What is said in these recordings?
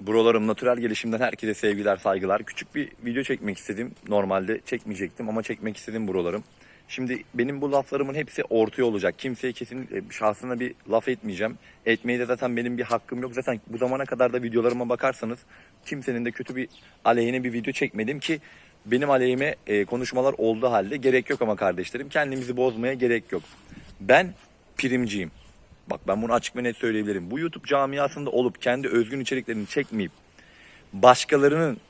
Buralarım natural gelişimden herkese sevgiler, saygılar. Küçük bir video çekmek istedim. Normalde çekmeyecektim ama çekmek istedim buralarım. Şimdi benim bu laflarımın hepsi ortaya olacak. Kimseye kesinlikle şahsına bir laf etmeyeceğim. Etmeyi de zaten benim bir hakkım yok. Zaten bu zamana kadar da videolarıma bakarsanız kimsenin de kötü bir aleyhine bir video çekmedim ki benim aleyhime e, konuşmalar olduğu halde gerek yok ama kardeşlerim. Kendimizi bozmaya gerek yok. Ben primciyim. Bak ben bunu açık ve net söyleyebilirim. Bu YouTube camiasında olup kendi özgün içeriklerini çekmeyip başkalarının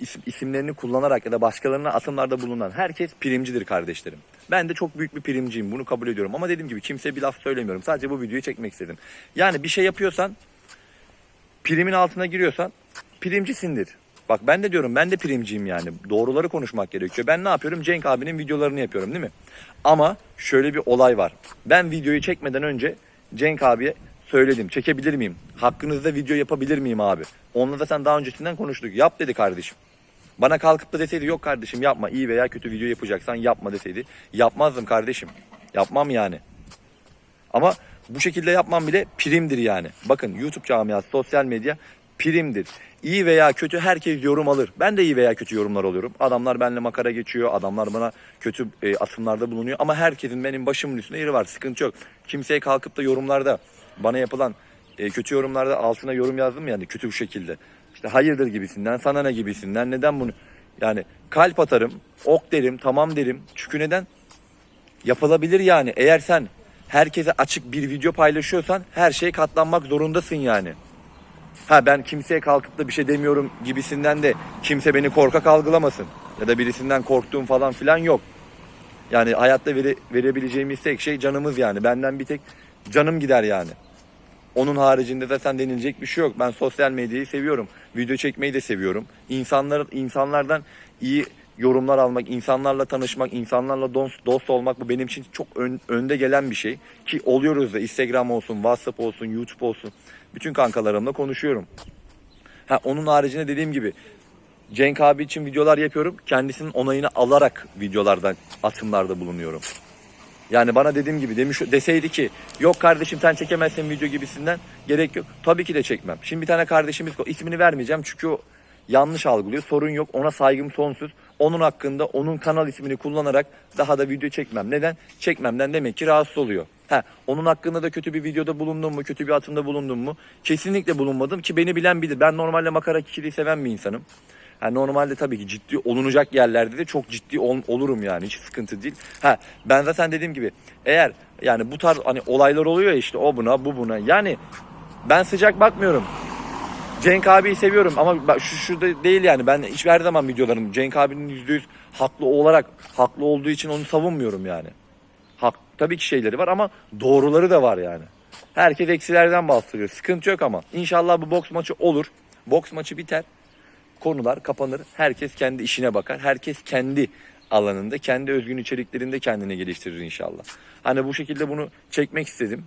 isim, isimlerini kullanarak ya da başkalarına atımlarda bulunan herkes primcidir kardeşlerim. Ben de çok büyük bir primciyim bunu kabul ediyorum ama dediğim gibi kimseye bir laf söylemiyorum. Sadece bu videoyu çekmek istedim. Yani bir şey yapıyorsan primin altına giriyorsan primcisindir. Bak ben de diyorum ben de primciyim yani. Doğruları konuşmak gerekiyor. Ben ne yapıyorum? Cenk abinin videolarını yapıyorum değil mi? Ama şöyle bir olay var. Ben videoyu çekmeden önce Cenk abiye söyledim. Çekebilir miyim? Hakkınızda video yapabilir miyim abi? Onunla da sen daha öncesinden konuştuk. Yap dedi kardeşim. Bana kalkıp da deseydi yok kardeşim yapma iyi veya kötü video yapacaksan yapma deseydi. Yapmazdım kardeşim. Yapmam yani. Ama bu şekilde yapmam bile primdir yani. Bakın YouTube camiası, sosyal medya primdir. İyi veya kötü herkes yorum alır. Ben de iyi veya kötü yorumlar alıyorum. Adamlar benimle makara geçiyor. Adamlar bana kötü e, atımlarda bulunuyor. Ama herkesin benim başımın üstünde yeri var. Sıkıntı yok. Kimseye kalkıp da yorumlarda bana yapılan e, kötü yorumlarda altına yorum yazdım yani kötü bir şekilde. İşte hayırdır gibisinden, sana ne gibisinden, neden bunu? Yani kalp atarım, ok derim, tamam derim. Çünkü neden? Yapılabilir yani. Eğer sen herkese açık bir video paylaşıyorsan her şeye katlanmak zorundasın yani. Ha ben kimseye kalkıp da bir şey demiyorum gibisinden de kimse beni korkak algılamasın. Ya da birisinden korktuğum falan filan yok. Yani hayatta vere, verebileceğimiz tek şey canımız yani. Benden bir tek canım gider yani. Onun haricinde zaten denilecek bir şey yok. Ben sosyal medyayı seviyorum. Video çekmeyi de seviyorum. İnsanlar, insanlardan iyi yorumlar almak, insanlarla tanışmak, insanlarla dost, dost olmak bu benim için çok ön- önde gelen bir şey. Ki oluyoruz da Instagram olsun, WhatsApp olsun, YouTube olsun. Bütün kankalarımla konuşuyorum. Ha, onun haricinde dediğim gibi Cenk abi için videolar yapıyorum. Kendisinin onayını alarak videolardan atımlarda bulunuyorum. Yani bana dediğim gibi demiş deseydi ki yok kardeşim sen çekemezsin video gibisinden gerek yok. Tabii ki de çekmem. Şimdi bir tane kardeşimiz ismini vermeyeceğim çünkü yanlış algılıyor. Sorun yok. Ona saygım sonsuz. Onun hakkında onun kanal ismini kullanarak daha da video çekmem. Neden? Çekmemden demek ki rahatsız oluyor. Ha, onun hakkında da kötü bir videoda bulundum mu, kötü bir atımda bulundum mu? Kesinlikle bulunmadım ki beni bilen bilir. Ben normalde makara kişiliği seven bir insanım. Ha, normalde tabii ki ciddi olunacak yerlerde de çok ciddi ol- olurum yani hiç sıkıntı değil. Ha ben zaten dediğim gibi eğer yani bu tarz hani olaylar oluyor ya işte o buna bu buna yani ben sıcak bakmıyorum. Cenk abiyi seviyorum ama bak şu şurada değil yani ben hiçbir her zaman videolarım Cenk abinin yüzde yüz haklı olarak haklı olduğu için onu savunmuyorum yani. Hak tabii ki şeyleri var ama doğruları da var yani. Herkes eksilerden bahsediyor. Sıkıntı yok ama. İnşallah bu boks maçı olur. Boks maçı biter. Konular kapanır. Herkes kendi işine bakar. Herkes kendi alanında, kendi özgün içeriklerinde kendini geliştirir inşallah. Hani bu şekilde bunu çekmek istedim.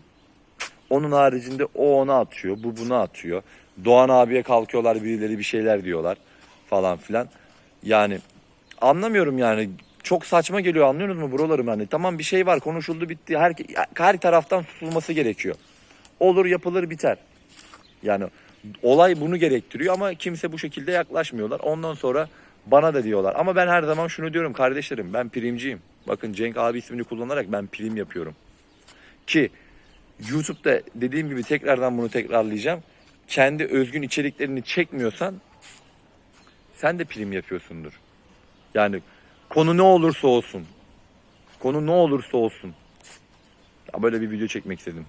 Onun haricinde o ona atıyor, bu buna atıyor. Doğan abiye kalkıyorlar birileri bir şeyler diyorlar falan filan. Yani anlamıyorum yani. Çok saçma geliyor anlıyorsunuz mu buralarım yani. Tamam bir şey var konuşuldu bitti. Her, her taraftan tutulması gerekiyor. Olur yapılır biter. Yani olay bunu gerektiriyor ama kimse bu şekilde yaklaşmıyorlar. Ondan sonra bana da diyorlar. Ama ben her zaman şunu diyorum kardeşlerim ben primciyim. Bakın Cenk abi ismini kullanarak ben prim yapıyorum. Ki YouTube'da dediğim gibi tekrardan bunu tekrarlayacağım. Kendi özgün içeriklerini çekmiyorsan sen de prim yapıyorsundur. Yani konu ne olursa olsun. Konu ne olursa olsun. Ya böyle bir video çekmek istedim.